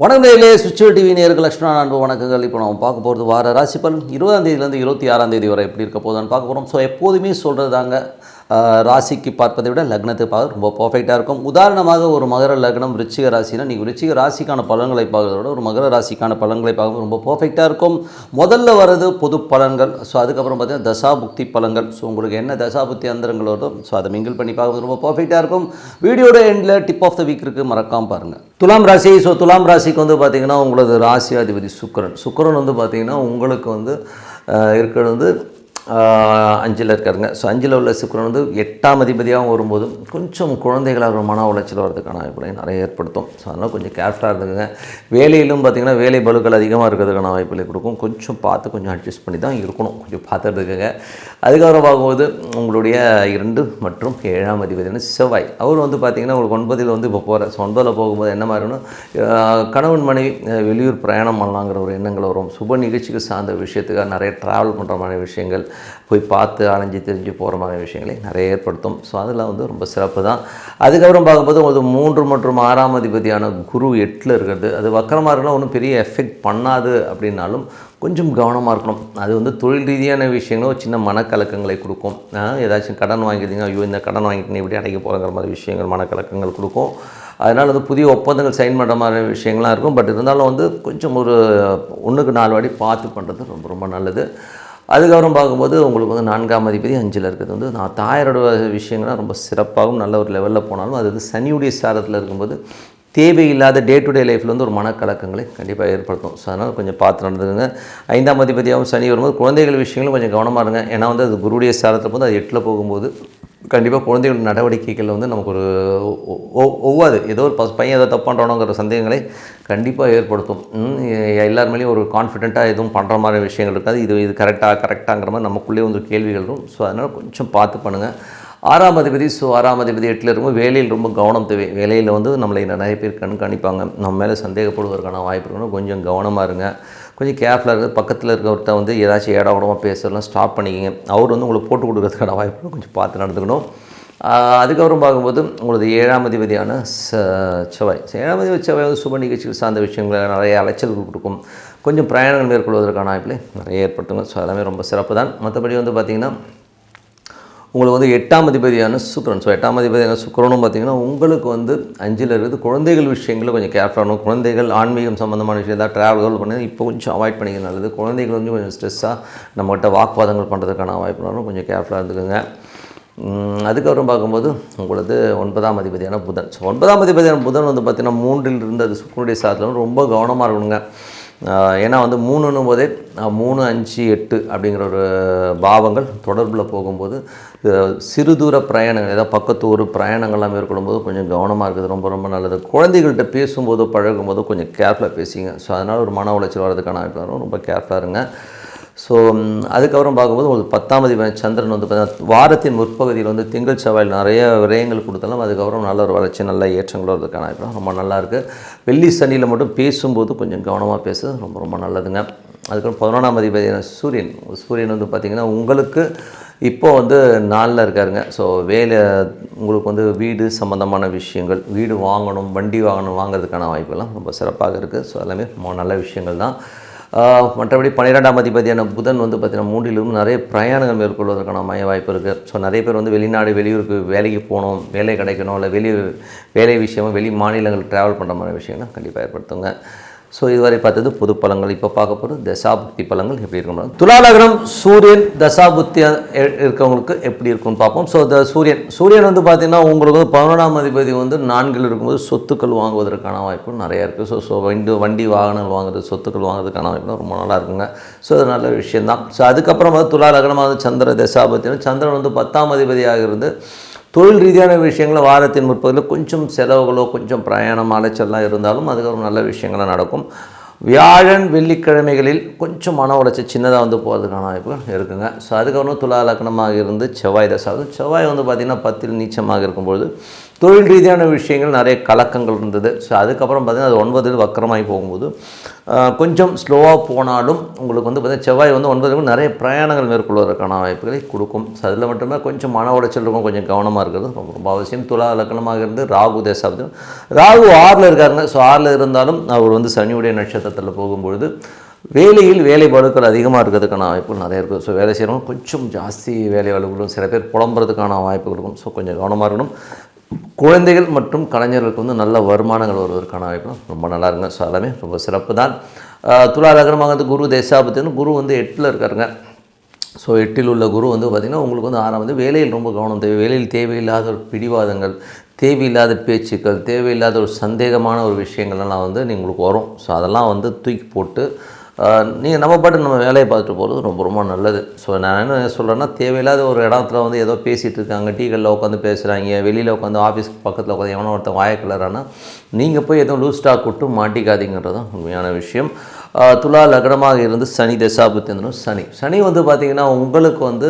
வணக்கம் நேர்களே டிவி நேர்கள் லட்சுமணா அன்பு வணக்கங்கள். இப்போ நம்ம பார்க்க போகிறது வார ராசி இருபதாம் தேதியிலேருந்து இருபத்தி ஆறாம் தேதி வரை எப்படி இருக்க போதான்னு பார்க்க போகிறோம். ஸோ எப்போதுமே சொல்கிறது தாங்க ராசிக்கு பார்ப்பதை விட லக்னத்தை பார்க்க ரொம்ப பர்ஃபெக்டாக இருக்கும். உதாரணமாக ஒரு மகர லக்னம் ரிச்சிக ராசினா நீங்கள் ரிச்சிக ராசிக்கான பலன்களை பார்க்கறத விட ஒரு மகர ராசிக்கான பலன்களை பார்க்க ரொம்ப பர்ஃபெக்டாக இருக்கும். முதல்ல வர்றது பொது பலன்கள். ஸோ அதுக்கப்புறம் பார்த்தீங்கன்னா தசாபுக்தி பலன்கள். ஸோ உங்களுக்கு என்ன தசாபுக்தி அந்தரங்கள் வருதோ ஸோ அதை மிங்கிள் பண்ணி பார்க்கறது ரொம்ப பர்ஃபெக்டாக இருக்கும். வீடியோட எண்டில் டிப் ஆஃப் த வீக் இருக்குது மறக்காமல் பாருங்கள் துலாம் ராசி ஸோ துலாம் ராசிக்கு வந்து பார்த்தீங்கன்னா உங்களது ராசி அதிபதி சுக்கரன். சுக்கிரன் வந்து பார்த்தீங்கன்னா உங்களுக்கு வந்து இருக்கிறது வந்து அஞ்சில் இருக்காருங்க. ஸோ அஞ்சில் உள்ள சுக்கரன் வந்து எட்டாம் அதிபதியாகவும் வரும்போது கொஞ்சம் குழந்தைகளாக ஒரு மன உளைச்சல் வரதுக்கான வாய்ப்புகளை நிறைய ஏற்படுத்தும். ஸோ அதனால் கொஞ்சம் கேர்ஃபுல்லாக இருந்துங்க வேலையிலும் பார்த்தீங்கன்னா வேலை பலுக்கள் அதிகமாக இருக்கிறதுக்கான வாய்ப்புகளை கொடுக்கும். கொஞ்சம் பார்த்து கொஞ்சம் அட்ஜஸ்ட் பண்ணி தான் இருக்கணும். கொஞ்சம் பார்த்துட்டு இருக்குங்க. அதுக்கப்புறம் பார்க்கும்போது உங்களுடைய இரண்டு மற்றும் ஏழாம் அதிபதியான செவ்வாய். அவர் வந்து பார்த்திங்கன்னா உங்களுக்கு ஒன்பதில் வந்து இப்போ போகிற ஸோ ஒன்பதில் போகும்போது என்ன மாதிரினா கணவன் மனைவி வெளியூர் பிரயாணம் பண்ணலாங்கிற ஒரு எண்ணங்கள் வரும். சுப நிகழ்ச்சிக்கு சார்ந்த விஷயத்துக்காக நிறைய ட்ராவல் பண்ணுற மாதிரி விஷயங்கள். போய் பார்த்து அலைஞ்சு தெரிஞ்சு போகிற மாதிரி விஷயங்களை நிறைய ஏற்படுத்தும். ஸோ அதெல்லாம் வந்து ரொம்ப சிறப்பு தான். அதுக்கப்புறம் பார்க்கும்போது உங்களுக்கு மூன்று மற்றும் ஆறாம் அதிபதியான குரு எட்டில் இருக்கிறது. அது வக்கரமாக இருக்கலாம் ஒன்றும் பெரிய எஃபெக்ட் பண்ணாது அப்படின்னாலும் கொஞ்சம் கவனமாக இருக்கணும். அது வந்து தொழில் ரீதியான விஷயங்களும் சின்ன மனக்கலக்கங்களை கொடுக்கும். ஏதாச்சும் கடன் வாங்கிட்டீங்க ஐயோ இந்த கடன் வாங்கிட்டு நீ இப்படி அடைக்க போகிறங்கிற மாதிரி விஷயங்கள் மனக்கலக்கங்கள் கொடுக்கும். அதனால் வந்து புதிய ஒப்பந்தங்கள் சைன் பண்ணுற மாதிரி விஷயங்கள்லாம் இருக்கும். பட் இருந்தாலும் வந்து கொஞ்சம் ஒரு ஒன்றுக்கு நாலு வாடி பார்த்து பண்ணுறது ரொம்ப ரொம்ப நல்லது. அதுக்கப்புறம் பார்க்கும்போது உங்களுக்கு வந்து நான்காம் அதிபதி அஞ்சில் இருக்கிறது வந்து நான் தாயாரோட விஷயங்கள்லாம் ரொம்ப சிறப்பாகவும் நல்ல ஒரு லெவலில் போனாலும் அது வந்து சனியுடைய சாரத்தில் இருக்கும்போது தேவையில்லாத டே டு டே லைஃப்பில் வந்து ஒரு மனக்கலக்கங்களை கண்டிப்பாக ஏற்படுத்தும். ஸோ அதனால் கொஞ்சம் பார்த்து நடந்துருங்க ஐந்தாம் அதிபதியாகவும் சனி வரும்போது குழந்தைகள் விஷயங்களும் கொஞ்சம் கவனமாக இருங்க. ஏன்னா வந்து அது குருடைய சாரத்தில் வந்து அது எட்டில் போகும்போது கண்டிப்பாக குழந்தைகள் நடவடிக்கைகளில் வந்து நமக்கு ஒரு ஒவ்வாது. ஏதோ ஒரு பஸ் பையன் ஏதோ தப்பு பண்ணுறானோங்கிற சந்தேகங்களை கண்டிப்பாக ஏற்படுத்தும். ம், எல்லார் மேலேயும் ஒரு கான்ஃபிடென்ட்டாக எதுவும் பண்ணுற மாதிரி விஷயங்கள் இருக்காது. இது இது கரெக்டாக கரெக்டாங்கிற மாதிரி நமக்குள்ளே வந்து கேள்விகள் இருக்கும் ஸோ அதனால் கொஞ்சம் பார்த்து பண்ணுங்கள் ஆறாம் அதிபதி ஸோ ஆறாம் அதிபதி எட்டில் இருக்கும்போது வேலையில் ரொம்ப கவனம் தேவை. வேலையில் வந்து நம்மளை நிறைய பேர் கண்காணிப்பாங்க. நம்ம மேலே சந்தேகப்படுவதற்கான வாய்ப்பு இருக்கணும் கொஞ்சம் கவனமாக இருங்க. கொஞ்சம் கேர்ஃபுல்லாக இருக்குது பக்கத்தில் இருக்கிறவர்கிட்ட வந்து ஏதாச்சும் இடம் கூடமாக பேசுறதுலாம் ஸ்டாப் பண்ணிக்கிங்க. அவர் வந்து உங்களுக்கு போட்டு கொடுக்கறதுக்கான வாய்ப்பு கொஞ்சம் பார்த்து நடந்துக்கணும். அதுக்கப்புறம் பார்க்கும்போது உங்களது ஏழாம் அதிபதியான ச செவ்வாய். ஏழாம் அதிபதி செவ்வாய் வந்து சுப நிகழ்ச்சிகள் சார்ந்த விஷயங்களை நிறைய அலைச்சல்கள் கொடுக்கும். கொஞ்சம் பிரயாணங்கள் மேற்கொள்வதற்கான வாய்ப்பில் நிறைய ஏற்பட்டுங்க ஸோ எல்லாமே ரொம்ப சிறப்பு தான் மற்றபடி வந்து பார்த்திங்கன்னா உங்களுக்கு வந்து எட்டாம் அதிபதியான சுக்கரன். ஸோ எட்டாம் அதிபதியான சுக்கரனும் பார்த்தீங்கன்னா உங்களுக்கு வந்து அஞ்சில் இருக்குது குழந்தைகள் விஷயங்களில் கொஞ்சம் கேர்ஃபுல்லாகணும் குழந்தைகள் ஆன்மீகம் சம்மந்தமான விஷயம் தான் ட்ராவல்கள் பண்ணி இப்போ கொஞ்சம் அவாய்ட் பண்ணிக்க நல்லது. குழந்தைகள் வந்து கொஞ்சம் ஸ்ட்ரெஸ்ஸாக நம்மகிட்ட வாக்குவாதங்கள் பண்ணுறதுக்கான வாய்ப்புனாலும் கொஞ்சம் கேர்ஃபுல்லாக இருந்துக்குங்க. அதுக்கப்புறம் பார்க்கும்போது உங்களது ஒன்பதாம் அதிபதியான புதன். ஸோ ஒன்பதாம் அதிபதியான புதன் வந்து பார்த்திங்கன்னா மூன்றில் இருந்து அது சுக்கரனுடைய சாதத்தில் ரொம்ப கவனமாக இருக்கணுங்க. ஏன்னா வந்து மூணுன்னும் போதே மூணு அஞ்சு எட்டு அப்படிங்கிற ஒரு பாவங்கள் தொடர்பில் போகும்போது சிறு தூர பிரயாணங்கள் ஏதாவது பக்கத்து ஊர் பிரயாணங்கள்லாம் மேற்கொள்ளும்போது கொஞ்சம் கவனமாக இருக்குது ரொம்ப ரொம்ப நல்லது. குழந்தைகள்கிட்ட பேசும்போது பழகும்போது கொஞ்சம் கேர்ஃபுல்லாக பேசிங்க. ஸோ அதனால் ஒரு மன உளைச்சல் வர்றதுக்கான ரொம்ப கேர்ஃபுல்லாக இருங்க. ஸோ அதுக்கப்புறம் பார்க்கும்போது உங்களுக்கு பத்தாம் அதிபதி சந்திரன் வந்து பார்த்தீங்கன்னா வாரத்தின் முற்பகுதியில் வந்து திங்கள் செவ்வாயில் நிறைய விரயங்கள் கொடுத்தாலும் அதுக்கப்புறம் நல்ல ஒரு வளர்ச்சி நல்ல ஏற்றங்கள் வரதுக்கான இப்போ ரொம்ப நல்லா இருக்குது வெள்ளி சனியில் மட்டும் பேசும்போது கொஞ்சம் கவனமாக பேசுறது ரொம்ப ரொம்ப நல்லதுங்க. அதுக்கப்புறம் பதினொன்றாம் அதிபதியான சூரியன். சூரியன் வந்து பார்த்திங்கன்னா உங்களுக்கு இப்போ வந்து நாளில் இருக்காருங்க. ஸோ வேலை உங்களுக்கு வந்து வீடு சம்மந்தமான விஷயங்கள் வீடு வாங்கணும் வண்டி வாங்கணும் வாங்குறதுக்கான வாய்ப்புகள்லாம் ரொம்ப சிறப்பாக இருக்குது ஸோ எல்லாமே ரொம்ப நல்ல விஷயங்கள் தான். மற்றபடி பன்னிரெண்டாம் அதிபதியான புதன் வந்து பார்த்திங்கன்னா மூன்றிலும் நிறைய பிரயாணங்கள் மேற்கொள்வதற்கான மய வாய்ப்பு இருக்குது ஸோ நிறைய பேர் வந்து வெளிநாடு வெளியூருக்கு வேலைக்கு போகணும் வேலை கிடைக்கணும் இல்லை வெளி வேலை விஷயமும் வெளி மாநிலங்கள் ட்ராவல் பண்ணுற மாதிரி விஷயங்கள்லாம் கண்டிப்பாக ஏற்படுத்துங்க. ஸோ இதுவரை பார்த்தது பொது பழங்கள். இப்போ பார்க்க போகிறது தசாபுக்தி எப்படி இருக்கும் துலாலகரம் சூரியன் தசாபுக்தி இருக்கவங்களுக்கு எப்படி இருக்கும்னு பார்ப்போம். ஸோ த சூரியன் சூரியன் வந்து பார்த்திங்கன்னா உங்களுக்கு வந்து பதினொன்றாம் அதிபதி வந்து நான்கில் இருக்கும்போது சொத்துக்கள் வாங்குவதற்கான வாய்ப்பு நிறையா இருக்குது ஸோ ஸோ வண்டி வண்டி வாகனங்கள் வாங்குறது சொத்துக்கள் வாங்குறதுக்கான வாய்ப்பு ரொம்ப நல்லா இருக்குங்க. ஸோ அது நல்ல விஷயந்தான் ஸோ அதுக்கப்புறம் வந்து துலாலகரமாக வந்து சந்திர தசாபுத்தினா சந்திரன் வந்து பத்தாம் அதிபதியாக இருந்து தொழில் ரீதியான விஷயங்கள வாரத்தின் முற்பகுதியில் கொஞ்சம் செலவுகளோ கொஞ்சம் பிரயாணம் அலைச்சல்லாம் இருந்தாலும் அதுக்கப்புறம் நல்ல விஷயங்களாக நடக்கும். வியாழன் வெள்ளிக்கிழமைகளில் கொஞ்சம் மன உளைச்சல் சின்னதாக வந்து போகிறதுக்கான வாய்ப்புகள் இருக்குங்க. ஸோ அதுக்கப்புறம் துலா லக்னமாக இருந்து செவ்வாய் தசாவது செவ்வாய் வந்து பார்த்திங்கன்னா பத்தில் நீச்சமாக இருக்கும்பொழுது தொழில் ரீதியான விஷயங்கள் நிறைய கலக்கங்கள் இருந்தது. ஸோ அதுக்கப்புறம் பார்த்திங்கன்னா அது ஒன்பதில் வக்கரமாகி போகும்போது கொஞ்சம் ஸ்லோவாக போனாலும் உங்களுக்கு வந்து பார்த்தீங்கன்னா செவ்வாய் வந்து ஒன்பதுக்கு நிறைய பிரயாணங்கள் மேற்கொள்வதற்கான வாய்ப்புகளை கொடுக்கும். ஸோ அதில் மட்டுமே கொஞ்சம் மன உளைச்சல் இருக்கும் கொஞ்சம் கவனமாக இருக்கிறது ரொம்ப ரொம்ப அவசியம். துலா லக்னமாக இருந்து ராகு தேசாப்தம் ராகு ஆறில் இருக்காருங்க ஸோ ஆறில் இருந்தாலும் அவர் வந்து சனியுடைய நட்சத்திரத்தில் போகும்பொழுது வேலையில் வேலை அதிகமாக இருக்கிறதுக்கான வாய்ப்புகள் நிறைய இருக்குது ஸோ வேலை செய்கிறவங்க கொஞ்சம் ஜாஸ்தி வேலை வலுக்களும் சில பேர் புலம்புறதுக்கான வாய்ப்புகள் இருக்கும். ஸோ கொஞ்சம் கவனமாக இருக்கணும். குழந்தைகள் மற்றும் கலைஞர்களுக்கு வந்து நல்ல வருமானங்கள் வருவதற்கான வாய்ப்புகள் ரொம்ப நல்லா இருங்க ஸோ எல்லாமே ரொம்ப சிறப்பு தான் ஆஹ் துலா லக்னமாக வந்து குரு தேசாபத்தின்னு குரு வந்து எட்டில் இருக்காருங்க. ஸோ எட்டில் உள்ள குரு வந்து பார்த்திங்கன்னா உங்களுக்கு வந்து ஆறாம் வந்து வேலையில் ரொம்ப கவனம் தேவை. வேலையில் தேவையில்லாத ஒரு பிடிவாதங்கள் தேவையில்லாத பேச்சுக்கள் தேவையில்லாத ஒரு சந்தேகமான ஒரு விஷயங்கள்லாம் வந்து நீ- உங்களுக்கு வரும். ஸோ அதெல்லாம் வந்து தூக்கி போட்டு நீங்கள் நம்ம பாட்டு நம்ம வேலையை பார்த்துட்டு போகிறது ரொம்ப ரொம்ப நல்லது. ஸோ நான் என்ன சொல்கிறேன்னா தேவையில்லாத ஒரு இடத்துல வந்து ஏதோ பேசிகிட்டு இருக்காங்க டீகளில் உட்காந்து பேசுகிறாங்க வெளியில் உட்காந்து ஆஃபீஸ் பக்கத்தில் உட்காந்து எவனோ ஒருத்தன் வாயக்கிளறானா நீங்கள் போய் எதுவும் லூஸ் ஸ்டாக் விட்டு மாட்டிக்காதீங்கன்றது தான் உண்மையான விஷயம். துலா லக்னமாக இருந்து சனி தசாபுத்தியந்தனும் சனி. சனி வந்து பார்த்திங்கன்னா உங்களுக்கு வந்து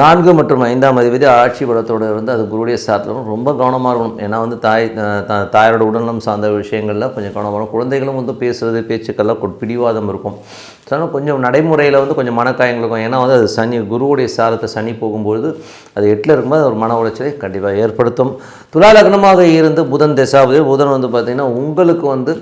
நான்கு மற்றும் ஐந்தாம் அதிபதி ஆட்சி பலத்தோடு இருந்து அது குருடைய சாத்திரம் ரொம்ப கவனமாக இருக்கணும். ஏன்னா வந்து தாய் தாயோட உடல்நலம் சார்ந்த விஷயங்களில் கொஞ்சம் கவனமாக இருக்கும் குழந்தைகளும் வந்து பேசுகிறது பேச்சுக்கெல்லாம் பிடிவாதம் இருக்கும். அதனால் கொஞ்சம் நடைமுறையில் வந்து கொஞ்சம் மனக்காயங்கள் இருக்கும். ஏன்னா வந்து அது சனி குருவுடைய சாரத்தை சனி போகும்பொழுது அது எட்டில் இருக்கும்போது ஒரு மன உளைச்சலை கண்டிப்பாக ஏற்படுத்தும். துலா லக்னமாக இருந்து புதன் தசாபதி புதன் வந்து பார்த்திங்கன்னா உங்களுக்கு வந்து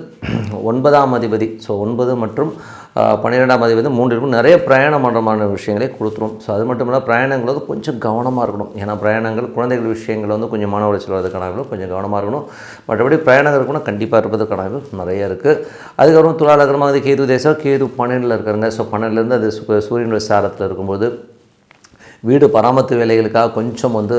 ஒன்பதாம் அதிபதி. ஸோ ஒன்பது மற்றும் பன்னிரெண்டாம் பன்னிரெண்டாம் வந்து மூன்று இருக்கும் நிறைய பிரயாணம் பண்ணுறமான விஷயங்களை கொடுத்துரும். ஸோ அது மட்டும் இல்லாமல் பிரயாணங்களுக்கு கொஞ்சம் கவனமாக இருக்கணும். ஏன்னா பிரயாணங்கள் குழந்தைகள் விஷயங்கள் வந்து கொஞ்சம் மன உளைச்சல் வரதுக்கான கொஞ்சம் கவனமாக இருக்கணும். மற்றபடி பிரயாணங்கள் இருக்கணும் கண்டிப்பாக இருப்பதற்கான கணக்கு நிறைய இருக்குது அதுக்கப்புறம் துலா வந்து கேது தேசம் கேது பன்னெண்டில் இருக்காருங்க. ஸோ பன்னெண்டுலேருந்து அது சு- சூரியனுடைய சாரத்தில் இருக்கும்போது வீடு பராமரித்து வேலைகளுக்காக கொஞ்சம் வந்து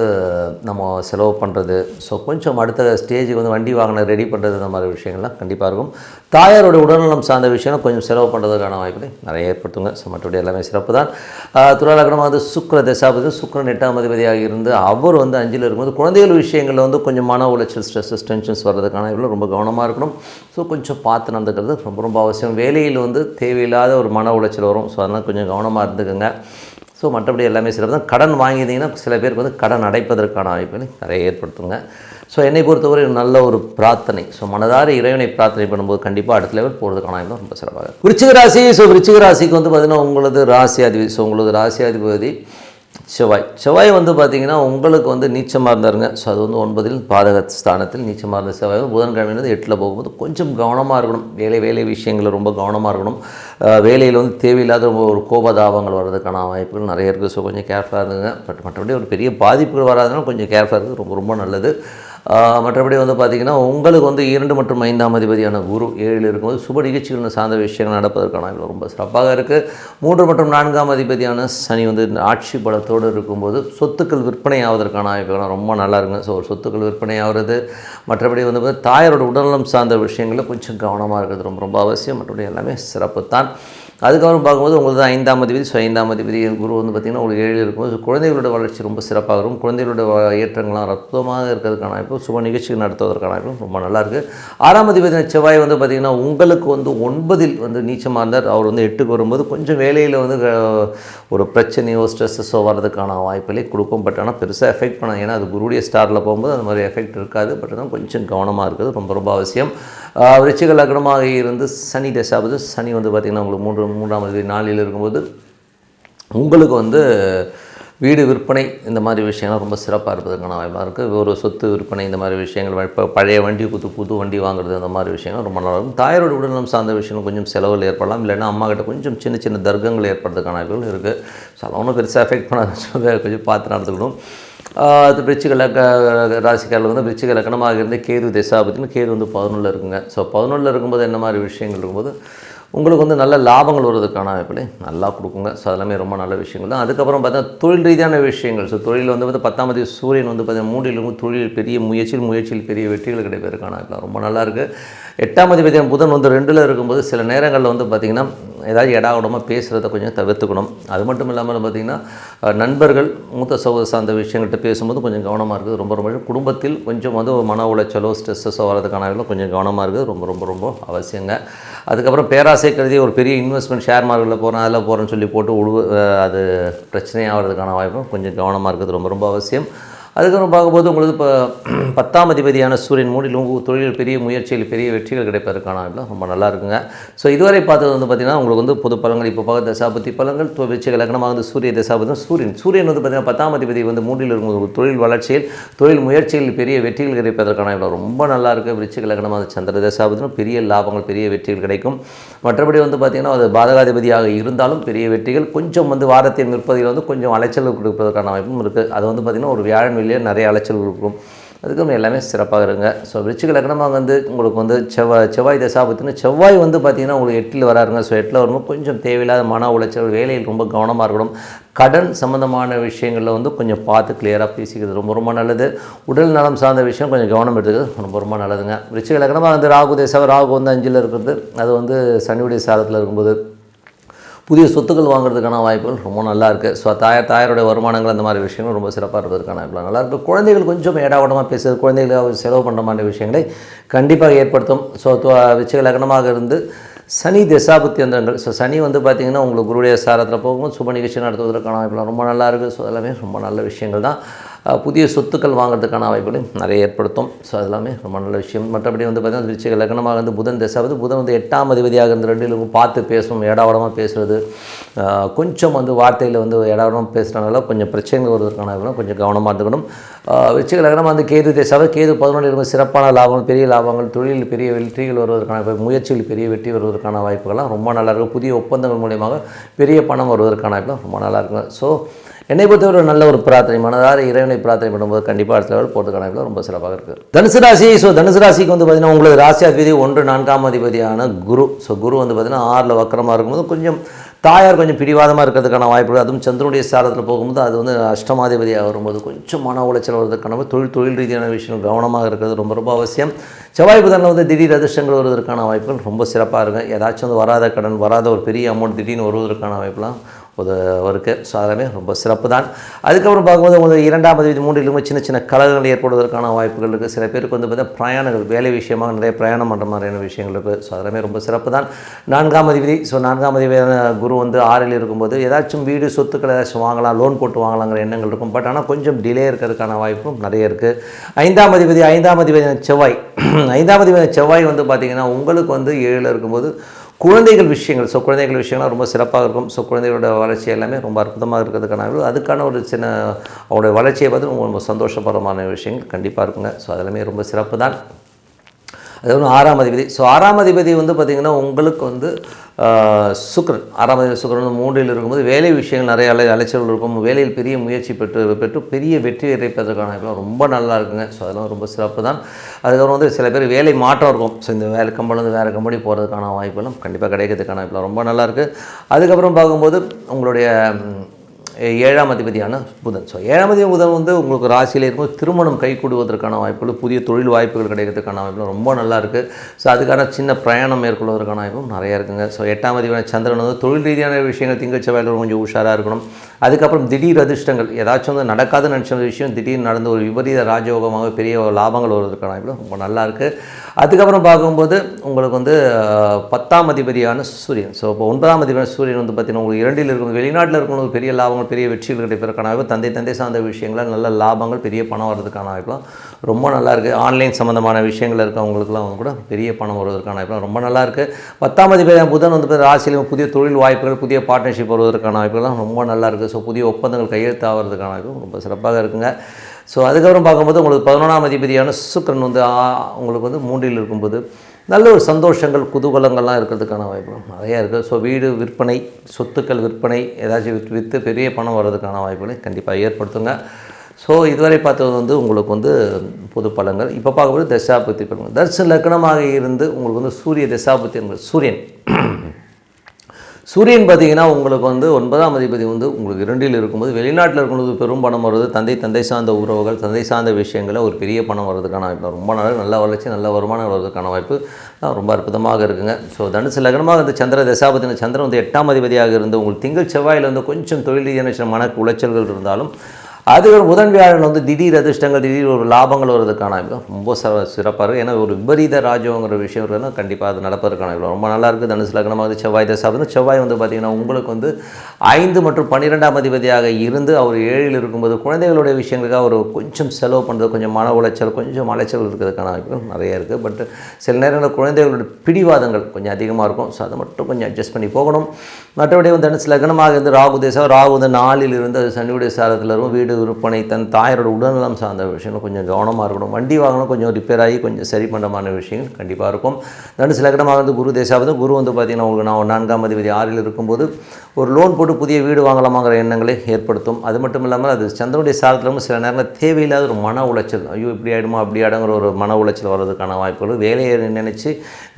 நம்ம செலவு பண்ணுறது ஸோ கொஞ்சம் அடுத்த ஸ்டேஜுக்கு வந்து வண்டி வாகனம் ரெடி பண்ணுறது இந்த மாதிரி விஷயங்கள்லாம் கண்டிப்பாக இருக்கும். தாயாரோட உடல்நலம் சார்ந்த விஷயம் கொஞ்சம் செலவு பண்ணுறதுக்கான வாய்ப்புகளை நிறைய ஏற்படுத்துங்க. ஸோ மற்றபடி எல்லாமே சிறப்பு தான் துலாலக்கணமாக வந்து சுக்கர தசாபதி சுக்கரன் எட்டாம் அதிபதியாக இருந்து அவர் வந்து அஞ்சில் இருக்கும்போது குழந்தைகள் விஷயங்களில் வந்து கொஞ்சம் மன உளைச்சல் ஸ்ட்ரெஸ்ஸஸ் டென்ஷன்ஸ் வர்றதுக்கான இவ்வளோ ரொம்ப கவனமாக இருக்கணும். ஸோ கொஞ்சம் பார்த்து நடந்துக்கிறது ரொம்ப ரொம்ப அவசியம். வேலையில் வந்து தேவையில்லாத ஒரு மன உளைச்சல் வரும். ஸோ அதனால் கொஞ்சம் கவனமாக இருந்துக்கோங்க. ஸோ மற்றபடி எல்லாமே சிறப்பு தான் கடன் வாங்கியிருந்தீங்கன்னா சில பேருக்கு வந்து கடன் அடைப்பதற்கான வாய்ப்புகளை நிறைய ஏற்படுத்துங்க. ஸோ என்னை பொறுத்தவரை நல்ல ஒரு பிரார்த்தனை. ஸோ மனதார இறைவனை பிரார்த்தனை பண்ணும்போது கண்டிப்பாக அடுத்த லெவல் போகிறதுக்கான வாய்ப்பு ரொம்ப சிறப்பாக விருச்சிக ராசி. ஸோ விருச்சிக ராசிக்கு வந்து பார்த்திங்கன்னா உங்களது ராசியாதிபதி. ஸோ உங்களது ராசியாதிபதி செவ்வாய். செவ்வாய் வந்து பார்த்திங்கன்னா உங்களுக்கு வந்து நீச்சமாக இருந்தாருங்க. ஸோ அது வந்து ஒன்பதில் பாதக ஸ்தானத்தில் நீச்சமாக இருந்த செவ்வாய் வந்து புதன்கிழமை வந்து எட்டில் போகும்போது கொஞ்சம் கவனமாக இருக்கணும். வேலை வேலை விஷயங்களில் ரொம்ப கவனமாக இருக்கணும். வேலையில் வந்து தேவையில்லாத ரொம்ப ஒரு கோபதாபங்கள் வர்றதுக்கான வாய்ப்புகள் நிறைய இருக்குது ஸோ கொஞ்சம் கேர்ஃபுல்லாக இருந்துங்க பட் மற்றபடி ஒரு பெரிய பாதிப்புகள் வராதுன்னா கொஞ்சம் கேர்ஃபுல்லாக இருக்குது ரொம்ப ரொம்ப நல்லது. மற்றபடி வந்து பார்த்திங்கன்னா உங்களுக்கு வந்து இரண்டு மற்றும் ஐந்தாம் அதிபதியான குரு ஏழில் இருக்கும்போது சுப நிகழ்ச்சிகள் சார்ந்த விஷயங்கள் நடப்பதற்கான ரொம்ப சிறப்பாக இருக்குது மூன்று மற்றும் நான்காம் அதிபதியான சனி வந்து ஆட்சி பலத்தோடு இருக்கும்போது சொத்துக்கள் விற்பனை ஆவதற்கான வாய்ப்புகள் ரொம்ப நல்லா இருக்குங்க. ஸோ ஒரு சொத்துக்கள் விற்பனை ஆகிறது மற்றபடி வந்து தாயரோட தாயாரோட உடல்நலம் சார்ந்த விஷயங்களில் கொஞ்சம் கவனமாக இருக்கிறது ரொம்ப ரொம்ப அவசியம். மற்றபடி எல்லாமே சிறப்பு தான் அதுக்கப்புறம் பார்க்கும்போது உங்களுக்கு தான் ஐந்தாம் அதிபதி. ஸோ ஐந்தாம் அதிபதி குரு வந்து பார்த்திங்கன்னா உங்களுக்கு ஏழு இருக்கும்போது குழந்தைகளோட வளர்ச்சி ரொம்ப சிறப்பாக இருக்கும். குழந்தைகளோட ஏற்றங்கள்லாம் ரத்தமாக இருக்கிறதுக்கான வாய்ப்பு சுப நிகழ்ச்சிகள் நடத்துவதற்கான வாய்ப்பு ரொம்ப நல்லாயிருக்கு ஆறாம் அதிபதி செவ்வாய் வந்து பார்த்திங்கன்னா உங்களுக்கு வந்து ஒன்பதில் வந்து நீச்சமாக இருந்தார். அவர் வந்து எட்டுக்கு வரும்போது கொஞ்சம் வேலையில் வந்து ஒரு பிரச்சனையோ ஸ்ட்ரெஸ்ஸஸோ வர்றதுக்கான வாய்ப்புகளே கொடுக்கும். பட் ஆனால் பெருசாக எஃபெக்ட் பண்ணாங்க ஏன்னா அது குருடைய ஸ்டாரில் போகும்போது அந்த மாதிரி எஃபெக்ட் இருக்காது. பட் ஆனால் கொஞ்சம் கவனமாக இருக்குது ரொம்ப ரொம்ப அவசியம். விருச்சிக லக்னமாக இருந்து சனி தசாபது சனி வந்து பார்த்திங்கன்னா உங்களுக்கு மூன்று மூன்றாம் தேதி நாளில் இருக்கும்போது உங்களுக்கு வந்து வீடு விற்பனை இந்த மாதிரி விஷயங்கள்லாம் ரொம்ப சிறப்பாக இருப்பதற்கான வாய்ப்பாக இருக்குது. ஒரு சொத்து விற்பனை இந்த மாதிரி விஷயங்கள் இப்போ பழைய வண்டி குத்து புது வண்டி வாங்குறது அந்த மாதிரி விஷயங்கள் ரொம்ப நல்லா இருக்கும். தாயரோட உடல்நலம் சார்ந்த விஷயங்கள் கொஞ்சம் செலவில் ஏற்படலாம். இல்லைன்னா அம்மா கிட்ட கொஞ்சம் சின்ன சின்ன தர்க்கங்கள் ஏற்படுறதுக்கான வாய்ப்புகள் இருக்குது. ஸோ அதெல்லாம் ஒன்றும் பெருசாக எஃபெக்ட் பண்ணாத கொஞ்சம் பார்த்து நடந்துக்கணும். அது விருச்சிக லக்க ராசிக்காரில் வந்து விருச்சிக லக்கணமாக இருந்து கேது திசாபத்தின்னு கேது வந்து பதினொன்றில் இருக்குங்க. ஸோ பதினொன்றில் இருக்கும்போது என்ன மாதிரி விஷயங்கள் இருக்கும்போது உங்களுக்கு வந்து நல்ல லாபங்கள் வருவதற்கான வாய்ப்புகளை நல்லா கொடுக்குங்க. ஸோ அதெல்லாமே ரொம்ப நல்ல விஷயங்கள் தான். அதுக்கப்புறம் பார்த்தீங்கன்னா தொழில் ரீதியான விஷயங்கள். ஸோ தொழில் வந்து பார்த்து பத்தாம் தேதி சூரியன் வந்து பார்த்தீங்கன்னா மூன்றில் தொழில் பெரிய முயற்சியில் முயற்சியில் பெரிய வெற்றிகள் கிடைப்பதற்கான ரொம்ப நல்லாயிருக்கு எட்டாம் தேதி அதிபதி புதன் வந்து ரெண்டில் இருக்கும்போது சில நேரங்களில் வந்து பார்த்திங்கன்னா ஏதாவது இடா பேசுகிறத கொஞ்சம் தவிர்த்துக்கணும். அது மட்டும் இல்லாமல் பார்த்திங்கன்னா நண்பர்கள் மூத்த சகோதர சார்ந்த விஷயங்கள்கிட்ட பேசும்போது கொஞ்சம் கவனமாக இருக்குது. ரொம்ப ரொம்ப குடும்பத்தில் கொஞ்சம் வந்து மன உளைச்சலோ ஸ்ட்ரெஸ்ஸோ வரதுக்கான கொஞ்சம் கவனமாக இருக்குது. ரொம்ப ரொம்ப ரொம்ப அவசியங்க. அதுக்கப்புறம் பேராசை கருதி ஒரு பெரிய இன்வெஸ்ட்மெண்ட் ஷேர் மார்க்கெட்டில் போகிறேன் அதில் போகிறேன்னு சொல்லி போட்டு உழுவு அது பிரச்சனையாகிறதுக்கான வாய்ப்பும் கொஞ்சம் கவனமாக இருக்கிறது ரொம்ப ரொம்ப அவசியம். அதுக்கப்புறம் பார்க்கும்போது உங்களுக்கு இப்போ பத்தாம் அதிபதியான சூரியன் மூடில் உங்கள் தொழில் பெரிய முயற்சியில் பெரிய வெற்றிகள் கிடைப்பதற்கான வாய்ப்புலாம் ரொம்ப நல்லா இருக்குங்க. ஸோ இதுவரை பார்த்தது வந்து பார்த்திங்கன்னா உங்களுக்கு வந்து பொது பழங்கள் இப்போ பார்க்க தசாபதி பலங்கள் தொ- விருச்சிக லக்னமாக வந்து சூரிய தசாபதி சூரியன். சூரியன் வந்து பார்த்திங்கன்னா பத்தாம் அதிபதி வந்து மூடில் இருக்கும் ஒரு தொழில் வளர்ச்சியில் தொழில் முயற்சியில் பெரிய வெற்றிகள் கிடைப்பதற்கான இடம் ரொம்ப நல்லா இருக்குது விருச்சிக லக்னமாக சந்திர தசாபதினும் பெரிய லாபங்கள் பெரிய வெற்றிகள் கிடைக்கும். மற்றபடி வந்து பார்த்திங்கன்னா அது பாதகாதிபதியாக இருந்தாலும் பெரிய வெற்றிகள் கொஞ்சம் வந்து வாரத்தின் முற்பதியில் வந்து கொஞ்சம் அலைச்சல் கொடுப்பதற்கான வாய்ப்பும் இருக்குது அது வந்து பார்த்திங்கன்னா ஒரு வியாழன் வெளியே நிறைய அலைச்சல் கொடுக்கும் அதுக்கு எல்லாமே சிறப்பாக இருங்க. ஸோ விருச்சிக லக்னமாக வந்து உங்களுக்கு வந்து செவ்வாய் செவ்வாய் தசாபத்தின்னு செவ்வாய் வந்து பார்த்திங்கன்னா உங்களுக்கு எட்டில் வராருங்க. ஸோ எட்டில் வரும்போது கொஞ்சம் தேவையில்லாத மன உளைச்சல் வேலையில் ரொம்ப கவனமாக இருக்கணும். கடன் சம்மந்தமான விஷயங்களில் வந்து கொஞ்சம் பார்த்து கிளியராக பேசிக்கிறது ரொம்ப ரொம்ப நல்லது. உடல் நலம் சார்ந்த விஷயம் கொஞ்சம் கவனம் எடுத்துக்கிறது ரொம்ப ரொம்ப நல்லதுங்க. விருச்சிக லக்னமாக வந்து ராகு தேசாவை ராகு வந்து அஞ்சில் இருக்கிறது. அது வந்து சனியுடைய சாரத்தில் இருக்கும்போது புதிய சொத்துக்கள் வாங்குறதுக்கான வாய்ப்புகள் ரொம்ப நல்லா இருக்குது ஸோ தாயார் தாயாருடைய வருமானங்கள் அந்த மாதிரி விஷயங்கள் ரொம்ப சிறப்பாக இருப்பதற்கான வாய்ப்புகள் நல்லா இருக்குது குழந்தைகள் கொஞ்சம் ஏடாவடமாக பேசுறது குழந்தைகளை செலவு பண்ணுற மாதிரி விஷயங்களை கண்டிப்பாக ஏற்படுத்தும். ஸோ விச்சய லக்னமாக இருந்து சனி தசாபுத்தியந்திரங்கள் ஸோ சனி வந்து பார்த்திங்கன்னா உங்களுக்கு குருடைய சாரத்தில் போகும்போது சுப நிகழ்ச்சி நடத்துவதற்கான வாய்ப்புகள் ரொம்ப நல்லா இருக்குது ஸோ எல்லாமே ரொம்ப நல்ல விஷயங்கள் தான். புதிய சொத்துக்கள் வாங்குறதுக்கான வாய்ப்புகளையும் நிறைய ஏற்படுத்தும். ஸோ அதெல்லாமே ரொம்ப நல்ல விஷயம். மற்றபடி வந்து பார்த்திங்கன்னா விருச்சிக லக்னமாக வந்து புதன் தசாவது புதன் வந்து எட்டாம் அதிபதியாக இருந்து ரெண்டிலும் பார்த்து பேசணும் ஏடாவடமாக பேசுறது. கொஞ்சம் வந்து வார்த்தையில் வந்து ஏடாவடமாக பேசுகிறனால கொஞ்சம் பிரச்சனைகள் வருவதற்கான கொஞ்சம் கவனமாக இருந்துக்கணும் விருச்சிக லக்னமாக வந்து கேது தசாவது கேது பதினொன்று இருக்கும் சிறப்பான லாபங்கள் பெரிய லாபங்கள் தொழிலில் பெரிய வெற்றிகள் வருவதற்கான முயற்சியில் பெரிய வெற்றி வருவதற்கான வாய்ப்புகள்லாம் ரொம்ப நல்லாயிருக்கும் புதிய ஒப்பந்தங்கள் மூலியமாக பெரிய பணம் வருவதற்கான வாய்ப்புலாம் ரொம்ப நல்லா இருக்கும். ஸோ என்னை பொறுத்தவரை ஒரு நல்ல ஒரு பிரார்த்தனை மனதார இறைவனை பிரார்த்தனை பண்ணும்போது கண்டிப்பாக அடுத்த லெவல் போகிறதுக்கான ரொம்ப சிறப்பாக இருக்குது தனுசு ராசி ஸோ தனுசு ராசிக்கு வந்து பார்த்திங்கன்னா உங்களுக்கு ராசி அதிபதி ஒன்று நான்காம் அதிபதியான குரு. ஸோ குரு வந்து பார்த்திங்கன்னா ஆறில் வக்கரமாக இருக்கும்போது கொஞ்சம் தாயார் கொஞ்சம் பிடிவாதமாக இருக்கிறதுக்கான வாய்ப்புகள் அதுவும் சந்திரனுடைய சாரத்தில் போகும்போது அது வந்து அஷ்டமாதிபதியாக வரும்போது கொஞ்சம் மன உளைச்சல் வருவதற்கான தொழில் தொழில் ரீதியான விஷயம் கவனமாக இருக்கிறது ரொம்ப ரொம்ப அவசியம். செவ்வாய் புதனில் வந்து திடீர் அதிர்ஷ்டங்கள் வருவதற்கான வாய்ப்புகள் ரொம்ப சிறப்பாக இருக்கும் ஏதாச்சும் வந்து வராத கடன் வராத ஒரு பெரிய அமௌண்ட் திடீர்னு வருவதற்கான வாய்ப்புலாம் ஒரு இருக்குது ஸோ அதெல்லாமே ரொம்ப சிறப்பு தான் அதுக்கப்புறம் பார்க்கும்போது உங்களுக்கு இரண்டாம் அதிபதி மூன்றிலுமே சின்ன சின்ன கலகங்கள் ஏற்படுவதற்கான வாய்ப்புகள் இருக்குது சில பேருக்கு வந்து பார்த்தீங்கன்னா பிரயாணங்கள் வேலை விஷயமாக நிறைய பிரயாணம் பண்ணுற மாதிரியான விஷயங்கள் இருக்குது ஸோ அதெல்லாமே ரொம்ப சிறப்பு தான் நான்காம் அதிபதி ஸோ நான்காம் அதிபதியான குரு வந்து ஆறில் இருக்கும்போது ஏதாச்சும் வீடு சொத்துக்கள் ஏதாச்சும் வாங்கலாம் லோன் போட்டு வாங்கலாங்கிற எண்ணங்கள் இருக்கும். பட் ஆனால் கொஞ்சம் டிலே இருக்கிறதுக்கான வாய்ப்பும் நிறைய இருக்குது ஐந்தாம் அதிபதி ஐந்தாம் அதிபதி செவ்வாய். ஐந்தாம் அதிபதி செவ்வாய் வந்து பார்த்திங்கன்னா உங்களுக்கு வந்து ஏழில் இருக்கும்போது குழந்தைகள் விஷயங்கள் ஸோ குழந்தைகள் விஷயங்கள்லாம் ரொம்ப சிறப்பாக இருக்கும். ஸோ குழந்தைகளோட வளர்ச்சி எல்லாமே ரொம்ப அற்புதமாக இருக்கிறதுக்கான அதுக்கான ஒரு சின்ன அவங்களுடைய வளர்ச்சியை பார்த்து ரொம்ப ரொம்ப சந்தோஷப்படுறமான விஷயங்கள் கண்டிப்பாக இருக்குங்க. ஸோ அதெல்லாமே ரொம்ப சிறப்பு தான். அது ஆறாம் அதிபதி. ஸோ ஆறாம் அதிபதி வந்து பார்த்திங்கன்னா உங்களுக்கு வந்து ஆஹ், ஆறாம் அதிபதி சுக்கிரன் வந்து மூன்றில் இருக்கும்போது வேலை விஷயங்கள் நிறைய அலை அலைச்சல்கள் இருக்கும். வேலையில் பெரிய முயற்சி பெற்று பெற்று பெரிய வெற்றி இறைப்பதற்கான வாய்ப்புலாம் ரொம்ப நல்லா இருக்குங்க. ஸோ அதெல்லாம் ரொம்ப சிறப்பு தான் அதுக்கப்புறம் வந்து சில பேர் வேலை மாற்றம் இருக்கும். ஸோ இந்த வேலை கம்பெனிலேருந்து வேறு கம்பெனி போகிறதுக்கான வாய்ப்பெல்லாம் கண்டிப்பாக கிடைக்கிறதுக்கான வாய்ப்புலாம் ரொம்ப நல்லாயிருக்கு அதுக்கப்புறம் பார்க்கும்போது உங்களுடைய ஏழாம் அதிபதியான புதன். ஸோ ஏழாம் அதிபதி புதன் வந்து உங்களுக்கு ராசியில் இருக்கும்போது திருமணம் கைகூடுவதற்கான வாய்ப்புகள் புதிய தொழில் வாய்ப்புகள் கிடைக்கிறதுக்கான வாய்ப்புகள் ரொம்ப நல்லா இருக்குது ஸோ அதுக்கான சின்ன பிரயாணம் மேற்கொள்வதற்கான வாய்ப்பும் நிறையா இருக்குங்க. ஸோ எட்டாம் அதிபதியான சந்திரன் வந்து தொழில் ரீதியான விஷயங்கள் திங்கள் செவ்வாயில் கொஞ்சம் உஷாராக இருக்கணும். அதுக்கப்புறம் திடீர் அதிர்ஷ்டங்கள் ஏதாச்சும் வந்து நடக்காத நினச்ச விஷயம் திடீர்னு நடந்த ஒரு விபரீத ராஜயோகமாக பெரிய லாபங்கள் வருவதற்கான வாய்ப்புகள் ரொம்ப நல்லா இருக்குது அதுக்கப்புறம் பார்க்கும்போது உங்களுக்கு வந்து பத்தாம் அதிபதியான சூரியன். ஸோ இப்போ ஒன்பதாம் அதிபதியான சூரியன் வந்து பார்த்தீங்கன்னா உங்களுக்கு இரண்டில் இருக்கும் வெளிநாட்டில் இருக்கணும் பெரிய லாபங்கள் பெரிய வெற்றிகள் கிடைப்பதற்கான வாய்ப்பு தந்தை தந்தை சார்ந்த விஷயங்கள் நல்ல லாபங்கள் பெரிய பணம் வர்றதுக்கான வாய்ப்புலாம் ரொம்ப நல்லா இருக்குது ஆன்லைன் சம்மந்தமான விஷயங்கள் இருக்கவங்களுக்குலாம் வந்து கூட பெரிய பணம் வருவதற்கான வாய்ப்புலாம் ரொம்ப நல்லா இருக்குது பத்தாம் அதிபதியான புதன் வந்து ராசியிலும் புதிய தொழில் வாய்ப்புகள் புதிய பார்ட்னர்ஷிப் வருவதற்கான வாய்ப்புகள்லாம் ரொம்ப நல்லா இருக்குது ஸோ புதிய ஒப்பந்தங்கள் கையெழுத்தாகிறதுக்கான வாய்ப்பும் ரொம்ப சிறப்பாக இருக்குங்க. ஸோ அதுக்கப்புறம் பார்க்கும்போது உங்களுக்கு பதினொன்றாம் அதிபதியான சுக்கிரன் வந்து உங்களுக்கு வந்து மூன்றில் இருக்கும்போது நல்ல ஒரு சந்தோஷங்கள் குதூகலங்கள்லாம் இருக்கிறதுக்கான வாய்ப்பு நிறையா இருக்குது ஸோ வீடு விற்பனை சொத்துக்கள் விற்பனை ஏதாச்சும் விற்று விற்று பெரிய பணம் வர்றதுக்கான வாய்ப்புகளை கண்டிப்பாக ஏற்படுத்துங்க. ஸோ இதுவரை பார்த்தது வந்து உங்களுக்கு வந்து பொது பலன்கள். இப்போ பார்க்கும்போது தசாபுத்தி பலன்கள். தர்ச லக்னமாக இருந்து உங்களுக்கு வந்து சூரிய தசாபுத்தி என்பது சூரியன். சூரியன் பார்த்தீங்கன்னா உங்களுக்கு வந்து ஒன்பதாம் அதிபதி வந்து உங்களுக்கு இரண்டில் இருக்கும்போது வெளிநாட்டில் இருக்கும்போது பெரும் பணம் வருது. தந்தை தந்தை சார்ந்த உறவுகள் தந்தை சார்ந்த விஷயங்களில் ஒரு பெரிய பணம் வர்றதுக்கான வாய்ப்பு. ரொம்ப நல்ல நல்ல வளர்ச்சி நல்ல வருமானம் வர்றதுக்கான வாய்ப்பு. ரொம்ப அற்புதமாக இருக்குங்க. ஸோ தனுசு லக்னமாக இந்த சந்திர தசாபத்தின சந்திரன் வந்து எட்டாம் அதிபதியாக இருந்து உங்களுக்கு திங்கள் செவ்வாயில் வந்து கொஞ்சம் தொழில் ரீதியான மனக்கு மன உளைச்சல்கள் இருந்தாலும் அது ஒரு புதன் வியாழன் வந்து திடீர் அதிர்ஷ்டங்கள் திடீர் ஒரு லாபங்கள் வருவதற்கான ரொம்ப ச சிறப்பாக இருக்குது ஏன்னா ஒரு விபரீத ராஜ்யங்கிற விஷயம் இருக்குன்னா கண்டிப்பாக அது நடப்பதற்கான ரொம்ப நல்லா இருக்குது தனுசு லக்னமாக வந்து செவ்வாய் தசை வந்து செவ்வாய் வந்து பார்த்திங்கன்னா உங்களுக்கு வந்து ஐந்து மற்றும் பன்னிரெண்டாம் அதிபதியாக இருந்து அவர் ஏழில் இருக்கும்போது குழந்தைகளுடைய விஷயங்களுக்காக ஒரு கொஞ்சம் செலவு பண்ணுறது கொஞ்சம் மன உளைச்சல் கொஞ்சம் அலைச்சல் இருக்கிறதுக்கான வாய்ப்புகள் நிறைய இருக்குது பட் சில நேரங்களில் குழந்தைகளோட பிடிவாதங்கள் கொஞ்சம் அதிகமாக இருக்கும். ஸோ அதை மட்டும் கொஞ்சம் அட்ஜஸ்ட் பண்ணி போகணும். மற்றபடி வந்து தனுசு லக்னமாக இருந்து ராகு தேசம் ராகு வந்து நாளில் இருந்து அது சனியுடைய சாரத்தில் இருக்கும் வீடு விற்பனை தன் தாயரோட உடல்நலம் சார்ந்த விஷயங்கள் கொஞ்சம் கவனமாக இருக்கணும். வண்டி வாங்கணும் கொஞ்சம் ரிப்பேர் ஆகி கொஞ்சம் சரி பண்ணுறமான விஷயங்கள் கண்டிப்பாக இருக்கும். தனுசு லக்னமாக வந்து குரு தேசாவது குரு வந்து பார்த்திங்கன்னா உங்களுக்கு நான் நான்காம் அதிபதி ஆறில் இருக்கும்போது ஒரு லோன் போட்டு புதிய வீடு வாங்கலாமாங்கிற எண்ணங்களை ஏற்படுத்தும். அது மட்டும் இல்லாமல் அது சந்திரனுடைய சாரத்திலும் சில நேரங்களில் தேவையில்லாத ஒரு மன உளைச்சல் ஐயோ இப்படி ஆகிடுமா அப்படி ஆகிடுங்கிற ஒரு மன உளைச்சல் வர்றதுக்கான வாய்ப்புகள். வேலையை நினச்சி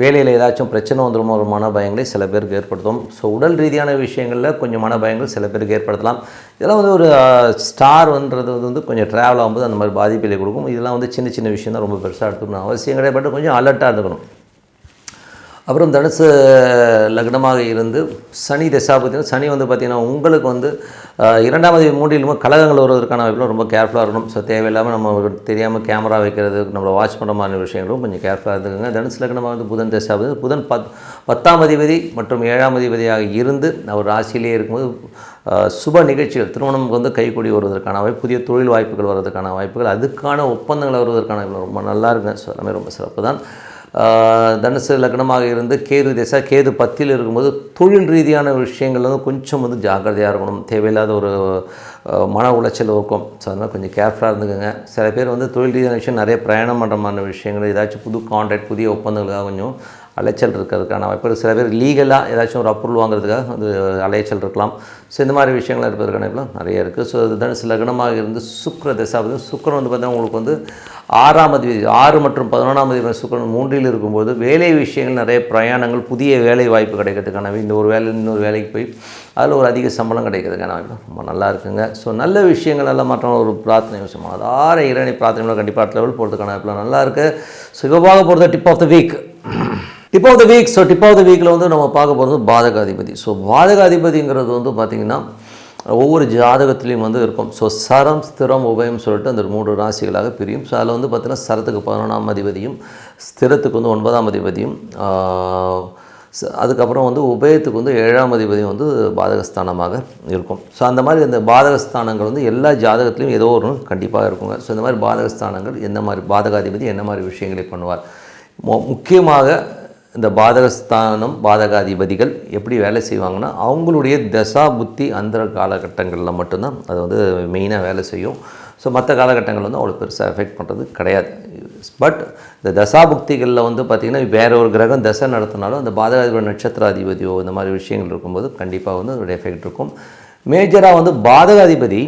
வேலையில் ஏதாச்சும் பிரச்சனை வந்துருமோ ஒரு மன பயங்களை சில பேருக்கு ஏற்படுத்தும். ஸோ உடல் ரீதியான விஷயங்களில் கொஞ்சம் மன பயங்கள் சில பேருக்கு ஏற்படுத்தலாம். இதெல்லாம் வந்து ஒரு ஸ்டார் ஸ்டார்ன்றது வந்து கொஞ்சம் ட்ராவல் ஆகும்போது அந்த மாதிரி பாதிப்பிலே கொடுக்கும். இதெல்லாம் வந்து சின்ன சின்ன விஷயம் தான் ரொம்ப பெருசாக எடுத்துக்கணும். அவசியம் கிடையாது பட் கொஞ்சம் அலர்ட்டாக இருந்துக்கணும். அப்புறம் தனுசு லக்னமாக இருந்து சனி தசாபதி சனி வந்து பார்த்திங்கன்னா உங்களுக்கு வந்து இரண்டாவது மூன்றிலுமே கலகங்கள் வருவதற்கான வாய்ப்புலாம் ரொம்ப கேர்ஃபுல்லாக இருக்கணும். ஸோ தேவையில்லாமல் நம்ம தெரியாமல் கேமரா வைக்கிறது நம்மளை வாட்ச் பண்ணுற மாதிரி விஷயங்களும் கொஞ்சம் கேர்ஃபுல்லாக இருந்துக்கோங்க. தனுசு லக்னமாக வந்து புதன் தசாபதி புதன் பத் பத்தாம் அதிபதி மற்றும் ஏழாம் அதிபதியாக இருந்து அவர் ராசியிலேயே இருக்கும்போது சுப நிகழ்ச்சிகள் திருமணம் வந்து கைக்கூடி வருவதற்கான வாய்ப்பு புதிய தொழில் வாய்ப்புகள் வருவதற்கான வாய்ப்புகள் அதுக்கான ஒப்பந்தங்கள் வருவதற்கான ரொம்ப நல்லா இருக்குங்க. ஸோ எல்லாமே ரொம்ப சிறப்பு தான் தனுசு லக்னமாக இருந்து கேது திசை கேது பத்தில் இருக்கும்போது தொழில் ரீதியான விஷயங்கள் வந்து கொஞ்சம் வந்து ஜாக்கிரதையாக இருக்கணும். தேவையில்லாத ஒரு மன உளைச்சல் இருக்கும் ஸோ அதனால் கொஞ்சம் கேர்ஃபுல்லாக இருந்துக்கோங்க. சில பேர் வந்து தொழில் ரீதியான விஷயம் நிறைய பிரயாணம் பண்ணுற மாதிரி விஷயங்கள் ஏதாச்சும் புது கான்ட்ராக்ட் புதிய ஒப்பந்தங்களுக்காக கொஞ்சம் அலைச்சல் இருக்கிறதுக்கான வாய்ப்பு சில பேர் லீகலாக ஏதாச்சும் ஒரு அப்ரூவல் வாங்குறதுக்காக வந்து அலைச்சல் இருக்கலாம். ஸோ இந்த மாதிரி விஷயங்கள் இருப்பதற்கான வாய்ப்புலாம் நிறைய இருக்குது ஸோ இதுதான் சில குணமாக இருந்து சுக்கர தசாபதி சுக்கிரன் வந்து பார்த்தீங்கன்னா உங்களுக்கு வந்து ஆறாம் அதிபதி ஆறு மற்றும் பதினொன்றாம் அதிபதி சுக்கிரன் மூன்றில் இருக்கும்போது வேலை விஷயங்கள் நிறைய பிரயாணங்கள் புதிய வேலை வாய்ப்பு கிடைக்கிறதுக்கான இந்த ஒரு வேலை இன்னொரு வேலைக்கு போய் அதில் ஒரு அதிக சம்பளம் கிடைக்கிறதுக்கான வாய்ப்பு ரொம்ப நல்லா இருக்குங்க. ஸோ நல்ல விஷயங்கள் எல்லாம் மற்ற ஒரு பிரார்த்தனை விஷயம்? ஆறு இறைவனை பிரார்த்தனைகளும் கண்டிப்பாக அடுத்த லெவல் போகிறதுக்கான வாய்ப்புலாம் நல்லா இருக்குது ஸோ இப்போ பார்க்க tip of the week tip of the week so tip of the வீக்கில் வந்து நம்ம பார்க்க போகிறது பாதகாதிபதி. ஸோ பாதகாதிபதிங்கிறது வந்து பார்த்திங்கன்னா ஒவ்வொரு ஜாதகத்துலேயும் வந்து இருக்கும். ஸோ சரம் ஸ்திரம் உபயம் சொல்லிட்டு அந்த மூன்று ராசிகளாக பிரியும். ஸோ அதில் வந்து பார்த்திங்கன்னா சரத்துக்கு பதினொன்றாம் அதிபதியும் ஸ்திரத்துக்கு வந்து ஒன்பதாம் அதிபதியும் அதுக்கப்புறம் வந்து உபயத்துக்கு வந்து ஏழாம் அதிபதியும் வந்து பாதகஸ்தானமாக இருக்கும். ஸோ அந்த மாதிரி அந்த பாதகஸ்தானங்கள் வந்து எல்லா ஜாதகத்துலேயும் ஏதோ ஒரு கண்டிப்பாக இருக்குங்க. ஸோ இந்த மாதிரி பாதகஸ்தானங்கள் என்ன மாதிரி பாதகாதிபதி என்ன மாதிரி விஷயங்களை பண்ணுவார்? மு- முக்கியமாக இந்த பாதகஸ்தானம் பாதகாதிபதிகள் எப்படி வேலை செய்வாங்கன்னா அவங்களுடைய தசா புத்தி அந்த காலகட்டங்களில் மட்டும்தான் அது வந்து மெயினாக வேலை செய்யும். ஸோ மற்ற காலகட்டங்கள் வந்து அவ்வளோ பெருசாக எஃபெக்ட் பண்ணுறது கிடையாது. பட் இந்த தசாபுக்திகளில் வந்து பார்த்திங்கன்னா வேற ஒரு கிரகம் தசை நடத்தினாலும் அந்த பாதகாதிபதி நட்சத்திராதிபதியோ இந்த மாதிரி விஷயங்கள் இருக்கும்போது கண்டிப்பாக வந்து அதோடைய எஃபெக்ட் இருக்கும். மேஜராக வந்து பாதகாதிபதி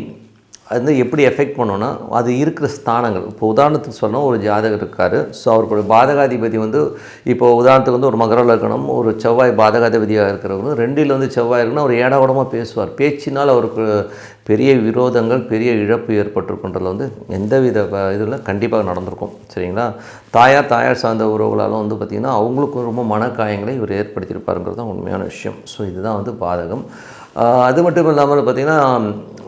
அது வந்து எப்படி எஃபெக்ட் பண்ணோன்னா அது இருக்கிற ஸ்தானங்கள். இப்போ உதாரணத்துக்கு சொன்னால் ஒரு ஜாதகர் இருக்கார். ஸோ அவருடைய பாதகாதிபதி வந்து இப்போ உதாரணத்துக்கு வந்து ஒரு மகரில் இருக்கணும் ஒரு செவ்வாய் பாதகாதிபதியாக இருக்கிறவங்க ரெண்டில் வந்து செவ்வாய் இருக்குன்னா அவர் ஏடாகூடமாக பேசுவார். பேச்சினால் அவருக்கு பெரிய விரோதங்கள் பெரிய இழப்பு ஏற்பட்டிருக்குன்றதில் வந்து எந்தவித இதில் கண்டிப்பாக நடந்திருக்கும். சரிங்களா? தாயார் தாயார் சார்ந்த உறவுகளாலும் வந்து பார்த்திங்கன்னா அவங்களுக்கும் ரொம்ப மனக்காயங்களை இவர் ஏற்படுத்தியிருப்பாருங்கிறது தான் உண்மையான விஷயம். ஸோ இதுதான் வந்து பாதகம். அது மட்டும் இல்லாமல் பார்த்திங்கன்னா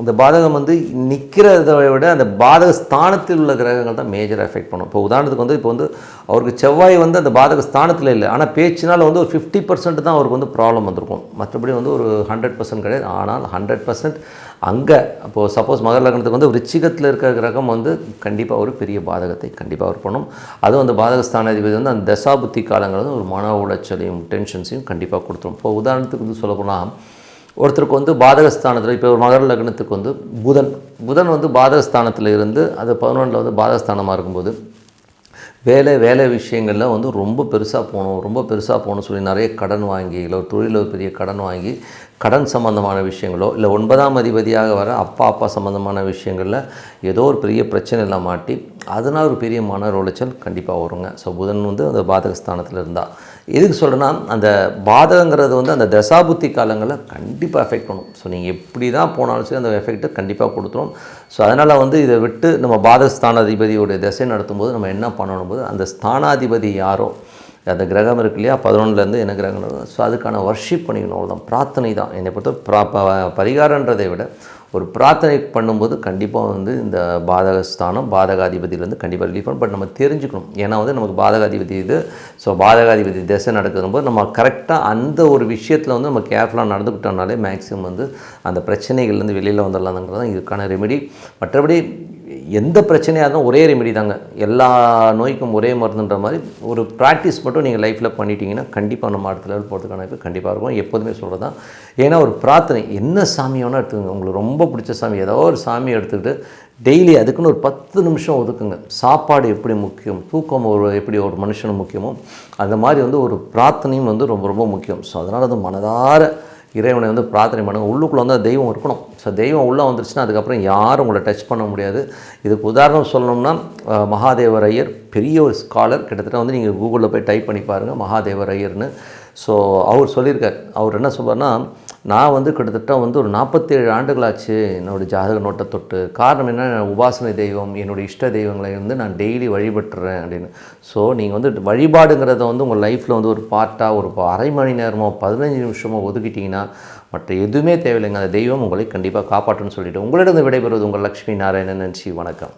இந்த பாதகம் வந்து நிற்கிறத விட அந்த பாதக ஸ்தானத்தில் உள்ள கிரகங்கள் தான் மேஜர் எஃபெக்ட் பண்ணும். இப்போ உதாரணத்துக்கு வந்து இப்போ வந்து அவருக்கு செவ்வாய் வந்து அந்த பாதக ஸ்தானத்தில் இல்லை. ஆனால் பேச்சினால் வந்து ஒரு ஃபிஃப்டி பர்சன்ட் தான் அவருக்கு வந்து ப்ராப்ளம் வந்திருக்கும். மற்றபடி வந்து ஒரு ஹண்ட்ரட் பர்சன்ட் கிடையாது. ஆனால் ஹண்ட்ரட் பர்சன்ட் அங்கே இப்போது சப்போஸ் மகர லக்னத்துக்கு வந்து ரிச்சிகத்தில் இருக்கிற கிரகம் வந்து கண்டிப்பாக ஒரு பெரிய பாதகத்தை கண்டிப்பாக அவர் பண்ணும். அதுவும் அந்த பாதகஸ்தானாதிபதி வந்து அந்த தசாபுத்தி காலங்கள் வந்து ஒரு மன உளைச்சலையும் டென்ஷன்ஸையும் கண்டிப்பாக கொடுத்துரும். இப்போ உதாரணத்துக்கு வந்து சொல்லப்போனால் ஒருத்தருக்கு வந்து பாதகஸ்தானத்தில் இப்போ ஒரு மகர லக்னத்துக்கு வந்து புதன். புதன் வந்து பாதகஸ்தானத்தில் இருந்து அது பதினொன்றில் வந்து பாதகஸ்தானமாக இருக்கும்போது வேலை வேலை விஷயங்களில் வந்து ரொம்ப பெருசாக போகணும் ரொம்ப பெருசாக போகணும் சொல்லி நிறைய கடன் வாங்கி இல்லை ஒரு தொழிலில் ஒரு பெரிய கடன் வாங்கி கடன் சம்மந்தமான விஷயங்களோ இல்லை ஒன்பதாம் அதிபதியாக வர அப்பா அப்பா சம்மந்தமான விஷயங்களில் ஏதோ ஒரு பெரிய பிரச்சனையில் மாட்டி அதனால் ஒரு பெரிய மன உளைச்சல் கண்டிப்பாக வருங்க. ஸோ புதன் வந்து அந்த பாதகஸ்தானத்தில் இருந்தால் எதுக்கு சொல்கிறேன்னா அந்த பாதகங்கிறது வந்து அந்த தசாபுத்தி காலங்களில் கண்டிப்பாக எஃபெக்ட் பண்ணும். ஸோ நீங்கள் எப்படி தான் போனாலும் சரி அந்த எஃபெக்ட்டை கண்டிப்பாக கொடுத்துரும். ஸோ அதனால் வந்து இதை விட்டு நம்ம பாதகஸ்தானாதிபதியோடைய திசை நடத்தும்போது நம்ம என்ன பண்ணணும் போது அந்த ஸ்தானாதிபதி யாரோ அந்த கிரகம் இருக்கு இல்லையா? பதினொன்றுலேருந்து என்ன கிரகம்? ஸோ அதுக்கான வர்ஷிப் பண்ணிக்கணும். அவ்வளோதான் பிரார்த்தனை தான். என்னை பொறுத்த ப்ரா ப- பரிகாரன்றதை விட ஒரு பிரார்த்தனை பண்ணும்போது கண்டிப்பாக வந்து இந்த பாதகஸ்தானம் பாதகாதிபதியிலேருந்து கண்டிப்பாக ரிலீஃப் பண்ணும் பட் நம்ம தெரிஞ்சுக்கணும். ஏன்னா வந்து நமக்கு பாதகாதிபதி இது. ஸோ பாதகாதிபதி திசை நடக்கும்போது நம்ம கரெக்டாக அந்த ஒரு விஷயத்தில் வந்து நம்ம கேர்ஃபுல்லாக நடந்துக்கிட்டோம்னாலே மேக்ஸிமம் வந்து அந்த பிரச்சனைகள்லேருந்து வெளியில் வந்துடலாம்ங்கிறது தான் இதுக்கான ரெமெடி மற்றபடி எந்த பிரச்சனையாக இருந்தாலும் ஒரே ரெமெடி தாங்க. எல்லா நோய்க்கும் ஒரே மருந்துன்ற மாதிரி ஒரு ப்ராக்டிஸ் மட்டும் நீங்கள் லைஃப்பில் பண்ணிட்டீங்கன்னா கண்டிப்பாக நம்ம அடுத்த லெவல் போகிறதுக்கான வாய்ப்பு கண்டிப்பாக இருக்கும். எப்போதுமே சொல்கிறது தான் ஏன்னா ஒரு பிரார்த்தனை என்ன சாமி எடுத்துக்கோங்க. உங்களுக்கு ரொம்ப பிடிச்ச சாமி ஏதோ ஒரு சாமியை எடுத்துக்கிட்டு டெய்லி அதுக்குன்னு ஒரு பத்து நிமிஷம் ஒதுக்குங்க. சாப்பாடு எப்படி முக்கியம் தூக்கம் ஒரு எப்படி ஒரு மனுஷனும் முக்கியமோ அந்த மாதிரி வந்து ஒரு பிரார்த்தனையும் வந்து ரொம்ப ரொம்ப முக்கியம். ஸோ அதனால் அது மனதார இறைவனை வந்து பிரார்த்தனை பண்ணுங்கள் உள்ளுக்குள்ளே வந்து தெய்வம் இருக்கணும். ஸோ தெய்வம் உள்ளே வந்துருச்சுன்னா அதுக்கப்புறம் யாரும் உங்களை டச் பண்ண முடியாது. இதுக்கு உதாரணம் சொல்லணும்னா மகாதேவர் ஐயர் பெரிய ஒரு ஸ்காலர் கிட்டத்தட்ட வந்து நீங்கள் கூகுளில் போய் டைப் பண்ணி பாருங்கள் மகாதேவர் ஐயர்னு. ஸோ அவர் சொல்லியிருக்கார். அவர் என்ன சொல்வார்னா நான் வந்து கிட்டத்தட்ட வந்து ஒரு நாற்பத்தேழு ஆண்டுகளாச்சு என்னோடய ஜாதக நோட்டை தொட்டு. காரணம் என்ன? உபாசனை தெய்வம் என்னுடைய இஷ்ட தெய்வங்களை வந்து நான் டெய்லி வழிபட்டுறேன் அப்படின்னு. ஸோ நீங்கள் வந்து வழிபாடுங்கிறத வந்து உங்கள் லைஃப்பில் வந்து ஒரு பார்ட்டாக ஒரு அரை மணி நேரமோ பதினஞ்சு நிமிஷமோ ஒதுக்கிட்டிங்கன்னா மற்ற எதுவுமே தேவையில்லைங்க. அந்த தெய்வம் உங்களை கண்டிப்பாக காப்பாற்றுன்னு சொல்லிவிட்டு உங்களிடம் விடைபெறுவது உங்கள் லக்ஷ்மி நாராயணன் நன்றி வணக்கம்.